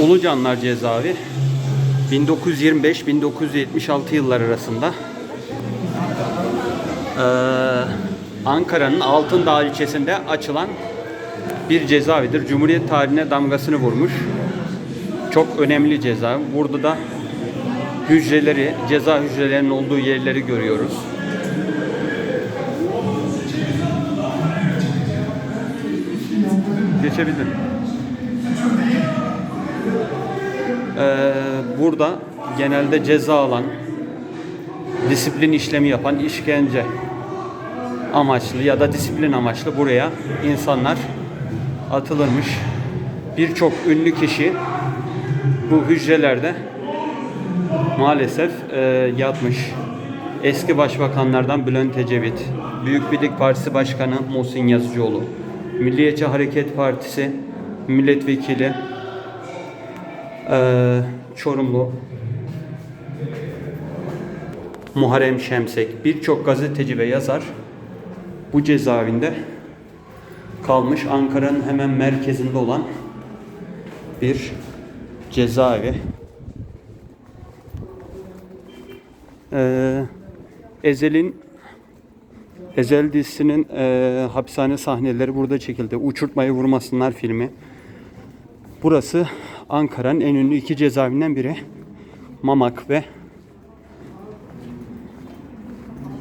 Ulucanlar cezaevi 1925-1976 yıllar arasında eee, Ankara'nın Altındağ ilçesinde açılan bir cezaevidir. Cumhuriyet tarihine damgasını vurmuş. Çok önemli cezaevi. Burada da hücreleri, ceza hücrelerinin olduğu yerleri görüyoruz. Geçebilirim. Ee, burada genelde ceza alan, disiplin işlemi yapan, işkence amaçlı ya da disiplin amaçlı buraya insanlar atılırmış. Birçok ünlü kişi bu hücrelerde maalesef e, yatmış. Eski başbakanlardan Bülent Ecevit, Büyük Birlik Partisi Başkanı Muhsin Yazıcıoğlu, Milliyetçi Hareket Partisi Milletvekili e, Çorumlu Muharrem Şemsek, birçok gazeteci ve yazar bu cezaevinde kalmış. Ankara'nın hemen merkezinde olan bir cezaevi. Ee, Ezel'in Ezel dizisinin e, hapishane sahneleri burada çekildi. Uçurtmayı vurmasınlar filmi. Burası Ankara'nın en ünlü iki cezaevinden biri. Mamak ve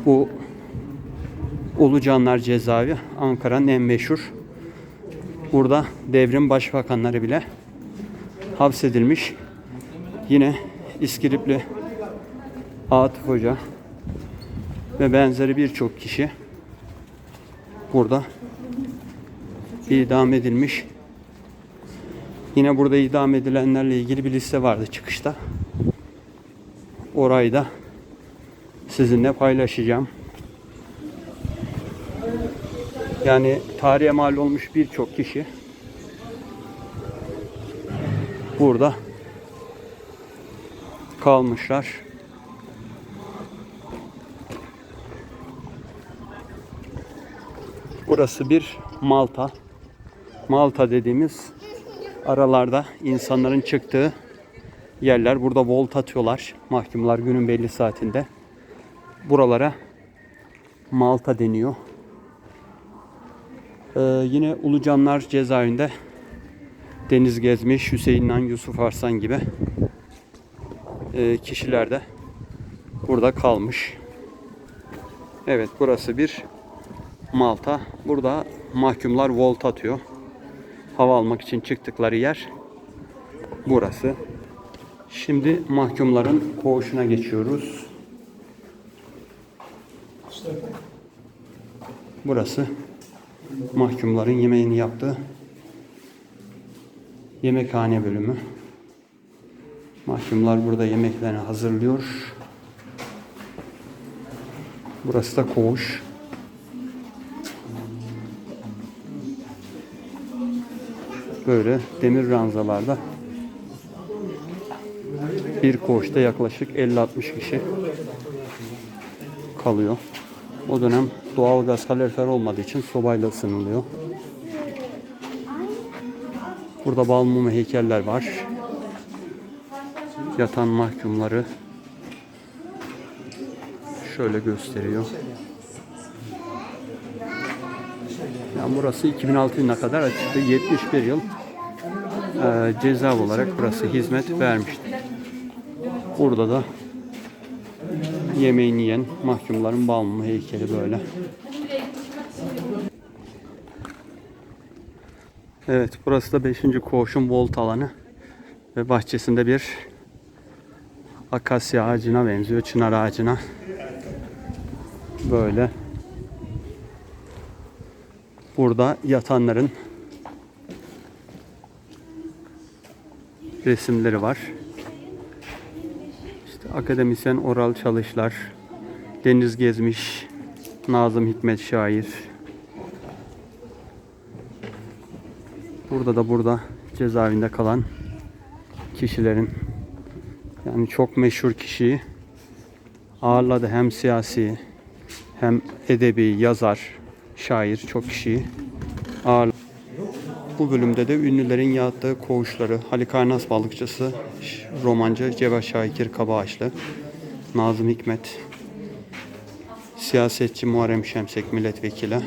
bu Ulucanlar cezaevi Ankara'nın en meşhur. Burada devrim başbakanları bile hapsedilmiş. Yine İskilipli Atıf Hoca ve benzeri birçok kişi burada idam edilmiş. Yine burada idam edilenlerle ilgili bir liste vardı çıkışta. Orayı da sizinle paylaşacağım. Yani tarihe mal olmuş birçok kişi burada kalmışlar. Burası bir Malta. Malta dediğimiz aralarda insanların çıktığı yerler. Burada volt atıyorlar mahkumlar günün belli saatinde. Buralara Malta deniyor. Ee, yine Ulucanlar cezaevinde Deniz Gezmiş, Hüseyin Nan, Yusuf Arslan gibi e, kişiler de burada kalmış. Evet burası bir Malta. Burada mahkumlar volt atıyor. Hava almak için çıktıkları yer burası. Şimdi mahkumların koğuşuna geçiyoruz. Burası mahkumların yemeğini yaptığı yemekhane bölümü. Mahkumlar burada yemeklerini hazırlıyor. Burası da koğuş. Böyle demir ranzalarda bir koğuşta yaklaşık 50-60 kişi kalıyor. O dönem doğal gaz kalorifer olmadığı için sobayla ısınılıyor. Burada bal mum heykeller var. Yatan mahkumları şöyle gösteriyor. Yani burası 2006 yılına kadar açıktı. 71 yıl e, ceza olarak burası hizmet vermişti. Burada da yemeğini yiyen mahkumların bal mumu heykeli böyle. Evet burası da 5. koğuşun volt alanı ve bahçesinde bir akasya ağacına benziyor, çınar ağacına. Böyle. Burada yatanların resimleri var. İşte akademisyen Oral Çalışlar, Deniz Gezmiş, Nazım Hikmet Şair. Burada da burada cezaevinde kalan kişilerin yani çok meşhur kişiyi ağırladı hem siyasi hem edebi yazar, şair çok kişiyi ağırladı. Bu bölümde de ünlülerin yattığı koğuşları Halikarnas balıkçısı, romancı Ceva Şakir Kabaağaçlı, Nazım Hikmet, siyasetçi Muharrem Şemsek milletvekili.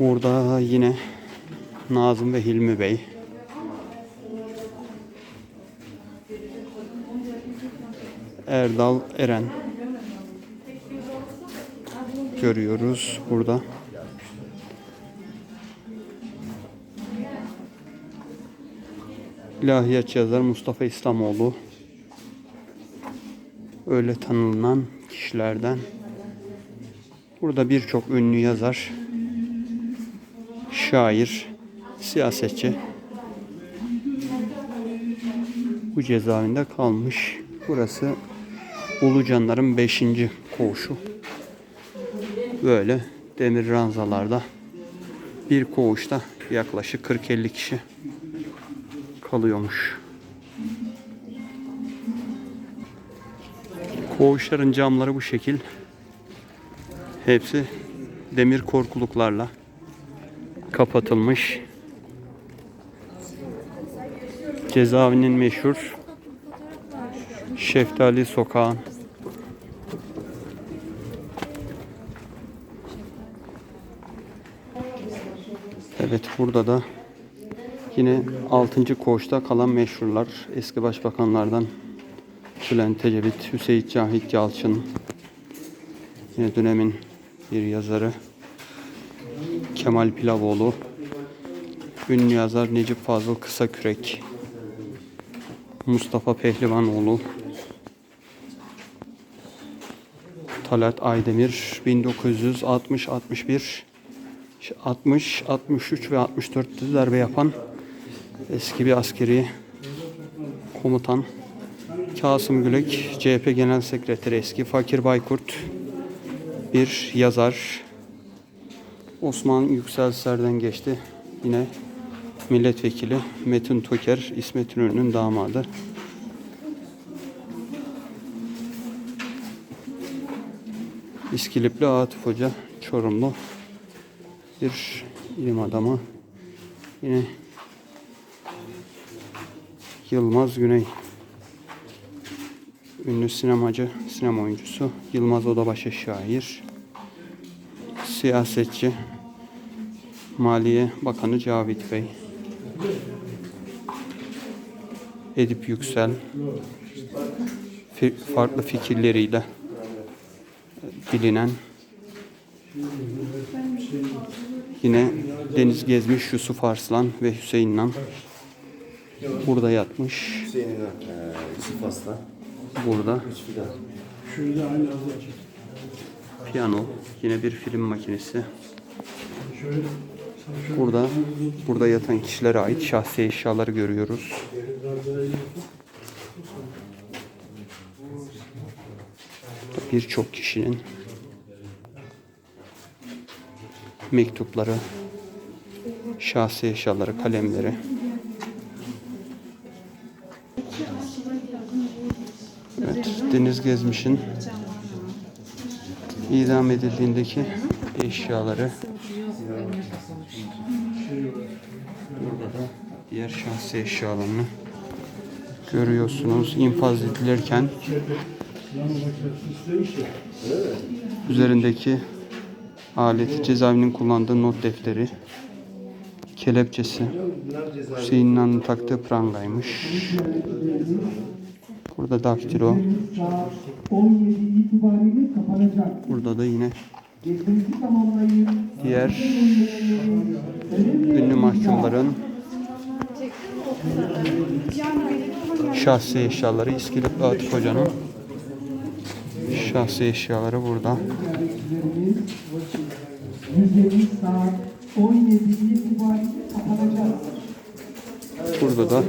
Burada yine Nazım ve Hilmi Bey. Erdal Eren görüyoruz burada. İlahiyatçı yazar Mustafa İslamoğlu öyle tanınan kişilerden. Burada birçok ünlü yazar, şair, siyasetçi bu cezaevinde kalmış. Burası Ulucanların 5. koğuşu. Böyle demir ranzalarda bir koğuşta yaklaşık 40-50 kişi kalıyormuş. Koğuşların camları bu şekil. Hepsi demir korkuluklarla kapatılmış. Cezaevinin meşhur Şeftali Sokağı. Evet burada da yine 6. koğuşta kalan meşhurlar. Eski başbakanlardan Bülent Ecevit, Hüseyin Cahit Yalçın, yine dönemin bir yazarı Kemal Pilavoğlu, ünlü yazar Necip Fazıl Kısakürek, Mustafa Pehlivanoğlu, Talat Aydemir 1960-61 60, 63 ve 64'te darbe yapan eski bir askeri komutan. Kasım Gülek, CHP Genel Sekreteri eski. Fakir Baykurt, bir yazar. Osman Yükselser'den geçti. Yine milletvekili Metin Toker, İsmet İnönü'nün damadı. İskilipli Atıf Hoca, Çorumlu bir ilim adamı. Yine Yılmaz Güney. Ünlü sinemacı, sinema oyuncusu. Yılmaz Odabaşı şair. Siyasetçi. Maliye Bakanı Cavit Bey. Edip Yüksel. Farklı fikirleriyle bilinen Yine Deniz Gezmiş Yusuf Arslan ve Hüseyin Nam burada yatmış. Hüseyin'in e, Yusuf Aslan. Burada Üç fidan. piyano, yine bir film makinesi. Burada burada yatan kişilere ait şahsi eşyaları görüyoruz. Birçok kişinin mektupları, şahsi eşyaları, kalemleri. Evet, Deniz Gezmiş'in idam edildiğindeki eşyaları. Burada da diğer şahsi eşyalarını görüyorsunuz. İnfaz edilirken üzerindeki aleti cezaevinin kullandığı not defteri, kelepçesi, Hüseyin İnan'ın taktığı prangaymış. Burada daktilo, saat 17 itibariyle kapanacak. burada da yine diğer ünlü mahkumların şahsi eşyaları İskilip Atıf Hoca'nın şahsi eşyaları burada. Müzemiz saat 17 itibariyle kapanacak. Burada da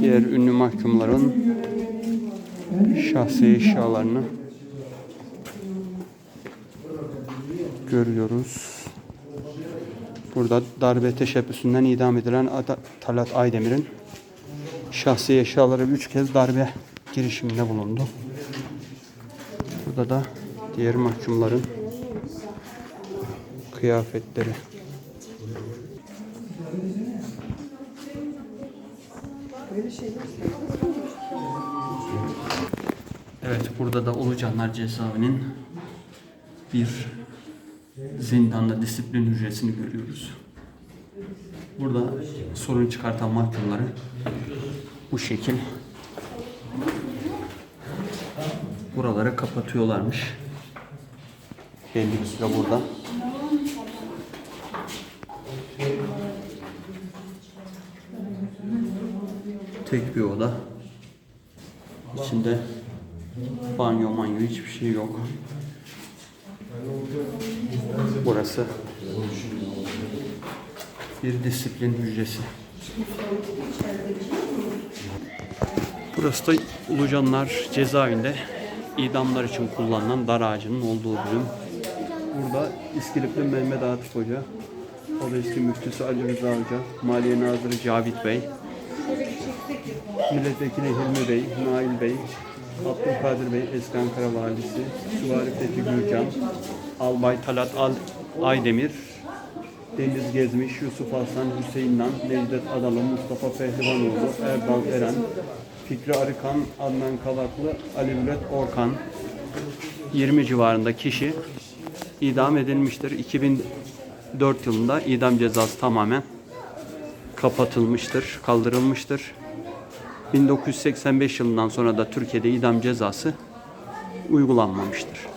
diğer ünlü mahkumların şahsi eşyalarını görüyoruz. Burada darbe teşebbüsünden idam edilen Talat Aydemir'in şahsi eşyaları üç kez darbe girişiminde bulundu. Burada da diğer mahkumların kıyafetleri. Evet burada da Ulucanlar cezaevinin bir zindanda disiplin hücresini görüyoruz. Burada sorun çıkartan mahkumları bu şekil buraları kapatıyorlarmış. Belli bir süre burada. Tek bir oda. İçinde banyo manyo hiçbir şey yok. Burası bir disiplin hücresi. Burası da Ulucanlar cezaevinde idamlar için kullanılan dar ağacının olduğu bölüm. Burada İskilipli Mehmet Atıf Hoca, o müftüsü Ali Rıza Hoca, Maliye Nazırı Cavit Bey, Milletvekili Hilmi Bey, Nail Bey, Abdülkadir Bey, eski Ankara Valisi, Süvari Fethi Gürcan, Albay Talat Al Aydemir, Deniz Gezmiş, Yusuf Aslan, Hüseyin Nan, Necdet Adalı, Mustafa Pehlivanoğlu, Erdal Eren, Fikri Arıkan, Adnan Kavaklı, Ali Müret Orkan, 20 civarında kişi idam edilmiştir. 2004 yılında idam cezası tamamen kapatılmıştır, kaldırılmıştır. 1985 yılından sonra da Türkiye'de idam cezası uygulanmamıştır.